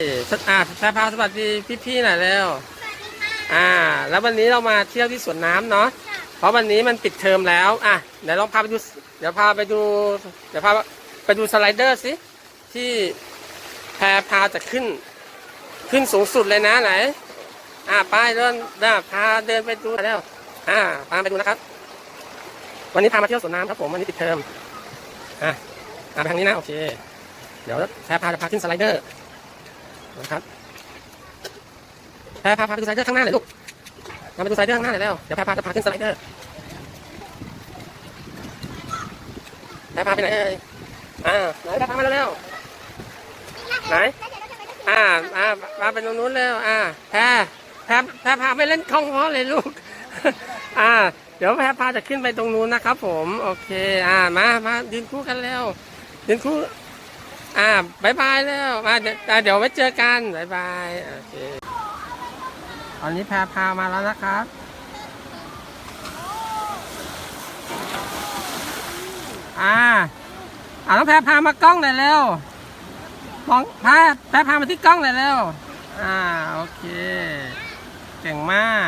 อ่าแพรพาสวัสดีพี่ๆหน่อยแล้วอ่า แล้ววันนี้เรามาเที่ยวที่สวนน้ำเนาะ เพราะวันนี้มันปิดเทอมแล้ว อะเดี๋ยวลองพาไปดู เดี๋ยวพาไปดู เดี๋ยวพาไปดูสไลเดอร์สิ ที่แพรพาจะขึ้น ขึ้นสูงสุดเลยนะไหน อ่าไปเดินเดินพาเดินไปดูแล้ว อ่า พาไปดูนะครับ วันนี้พามาเที่ยวสวนน้ำครับผมวันนี้ปิดเทอม อะอ่าไปทางนี้นะโอเค เดี๋ยวแพรพาจะพาขึ้นสไลเดอร์ นะครับแพรพาพาไปดูสไลเดอร์ข้างหน้าเลยลูกมาไปดูสไลเดอร์ข้างหน้าเลยแล้วเดี๋ยวแพรพาจะพาขึ้นสไลเดอร์แพรพาไปไหนเอ่ยอ่าไหนแพรพามาเร็วๆไหนอ่าอ่ามาไปตรงนู้นแล้วอ่าแพรแพรแพรพาไปเล่นคล่องเพราะเลยลูกอ่าเดี๋ยวแพรพาจะขึ้นไปตรงนู้นนะครับ ผม โอเค อ่ามามายืนคู่กันแล้วยืนคู่ อ่าบายบายแล้วมาเดี๋ยวเดี๋ยวไว้เจอกันบายบายโอเคตอนนี้แพรพามาแล้วนะครับอ่าอ่าต้องแพรพามากล้องหน่อยเร็วมองแพรแพรพามาที่กล้องหน่อยเร็วอ่าโอเค เก่งมาก